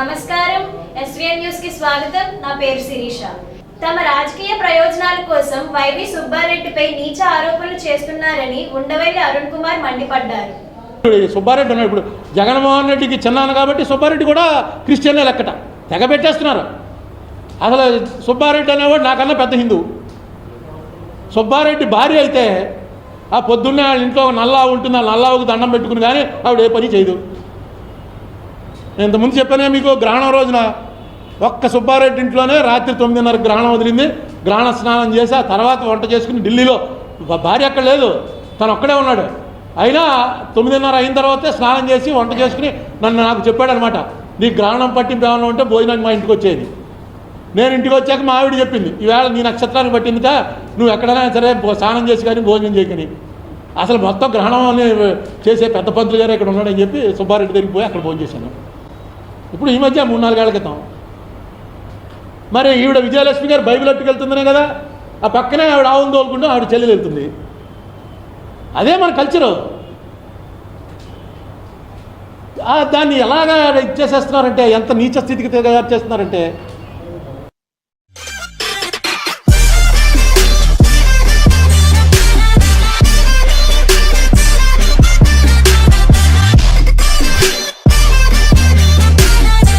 నమస్కారం. ఎస్వీఎన్ న్యూస్కి స్వాగతం. నా పేరు శిరీష. తమ రాజకీయ ప్రయోజనాల కోసం వైవి సుబ్బారెడ్డిపై నీచ ఆరోపణలు చేస్తున్నారని ఉండవల్లి అరుణ్ కుమార్ మండిపడ్డారు. ఇప్పుడు సుబ్బారెడ్డి ఉన్నాడు ఇప్పుడు జగన్మోహన్ రెడ్డికి చిన్నాను కాబట్టి సుబ్బారెడ్డి కూడా క్రిస్టియన్ లెక్కట. తెగ పెట్టేస్తున్నారు. అసలు సుబ్బారెడ్డి అనేవాడు నాకన్నా పెద్ద హిందువు సుబ్బారెడ్డి భార్య అయితే ఆ పొద్దున్నే వాళ్ళ ఇంట్లో నల్లా ఉంటుంది ఆ నల్లావుకు దండం పెట్టుకుని కానీ ఆవిడ ఏ పని చేయదు. నేను ఇంతకుముందు చెప్పానే మీకు గ్రహణం రోజున ఒక్క సుబ్బారెడ్డి ఇంట్లోనే రాత్రి తొమ్మిదిన్నర గ్రహణం వదిలింది. గ్రహణ స్నానం చేసి ఆ తర్వాత వంట చేసుకుని ఢిల్లీలో. భార్య అక్కడ లేదు. తను ఒక్కడే ఉన్నాడు. అయినా తొమ్మిదిన్నర అయిన తర్వాతే స్నానం చేసి వంట చేసుకుని నన్ను నాకు చెప్పాడనమాట నీ గ్రహణం పట్టింపు ఏమైనా ఉంటే భోజనానికి మా ఇంటికి వచ్చేది. నేను ఇంటికి వచ్చాక మా ఆవిడ చెప్పింది ఈవేళ నీ నక్షత్రాన్ని పట్టిందిట నువ్వు ఎక్కడైనా సరే స్నానం చేసి కానీ భోజనం చేయకని అసలు మొత్తం గ్రహణం అని చేసే పెద్ద పంతులు గారు ఇక్కడ ఉన్నాడని చెప్పి సుబ్బారెడ్డి దగ్గరికి పోయి అక్కడ భోజనం చేశాను. ఇప్పుడు ఈ మధ్య మూడు నాలుగేళ్ళ క్రితం. మరి ఈవిడ విజయలక్ష్మి గారు బైబిల్ అట్టుకెళ్తుందనే కదా? ఆ పక్కనే ఆవిడ ఆవును తోలుకుంటూ ఆవిడ చెల్లెలు వెళ్తుంది. అదే మన కల్చరు దాన్ని ఎలాగా ఇచ్చేసేస్తున్నారంటే ఎంత నీచ స్థితికి తయారు చేస్తున్నారంటే